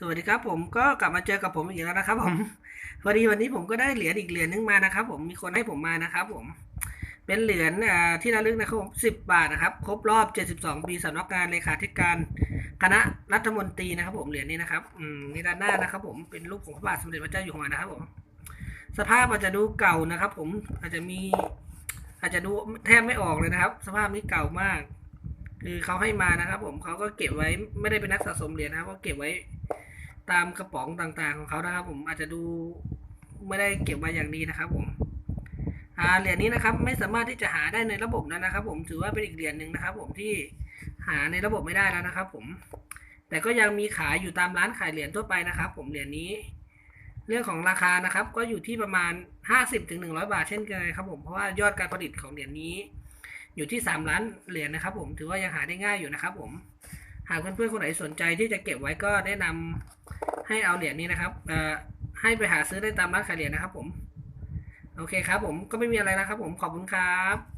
สวัสดีครับผมก็กลับมาเจอกับผมอีกแล้วนะครับ ผมพอดีวันนี้ผมก็ได้เหรียญอีกเหรียญนึงมานะครับ ผมมีคนให้ผมมานะครับ ผม เป็นเหรียญที่ระลึกนะครับผมสิบบาทนะครับ ครบรอบ72ปีสำนักงานเลขาธิการคณะรัฐมนตรีนะครับ ผมเหรียญนี้นะครับอืมนี่ด้านหน้านะครับ ผมเป็นรูปของพระบาทสมเด็จพระเจ้าอยู่หัวนะครับ ผม สภาพอาจจะดูเก่านะครับ ผมอาจจะมี อาจจะดูแทบไม่ออกเลยนะครับ สภาพนี้เก่ามาก คือเขาให้มานะครับ ผมเขาก็เก็บไว้ไม่ได้เป็นนักสะสมเหรียญนะครับก็เก็บไว้ ตามกระป๋องต่างๆของเขานะครับ ผมอาจจะดูไม่ได้เก็บไว้อย่างดีนะครับ ผมเหรียญนี้นะครับ ไม่สามารถที่จะหาได้ในระบบนั้นนะครับ ผมถือว่าเป็นอีกเหรียญหนึ่งนะครับ ผมที่หาในระบบไม่ได้แล้วนะครับ ผม แต่ก็ยังมีขายอยู่ตามร้านขายเหรียญทั่วไปนะครับ ผมเหรียญนี้ เรื่องของราคานะครับ ก็อยู่ที่ประมาณ 50ถึง100 บาทเช่นเคยครับ ผมเพราะว่ายอดการผลิตของเหรียญนี้ อยู่ที่ 3 ล้านเหรียญนะครับ ผมถือว่ายังหาได้ง่ายอยู่นะครับ ผม หากเพื่อนๆคนไหนสนใจที่จะเก็บไว้ก็แนะนำ ให้เอาเหรียญนี้นะครับเอ่อให้ไปหาซื้อได้ตามร้านขายเหรียญนะครับผม โอเคครับผมก็ไม่มีอะไรแล้วครับผมขอบคุณครับ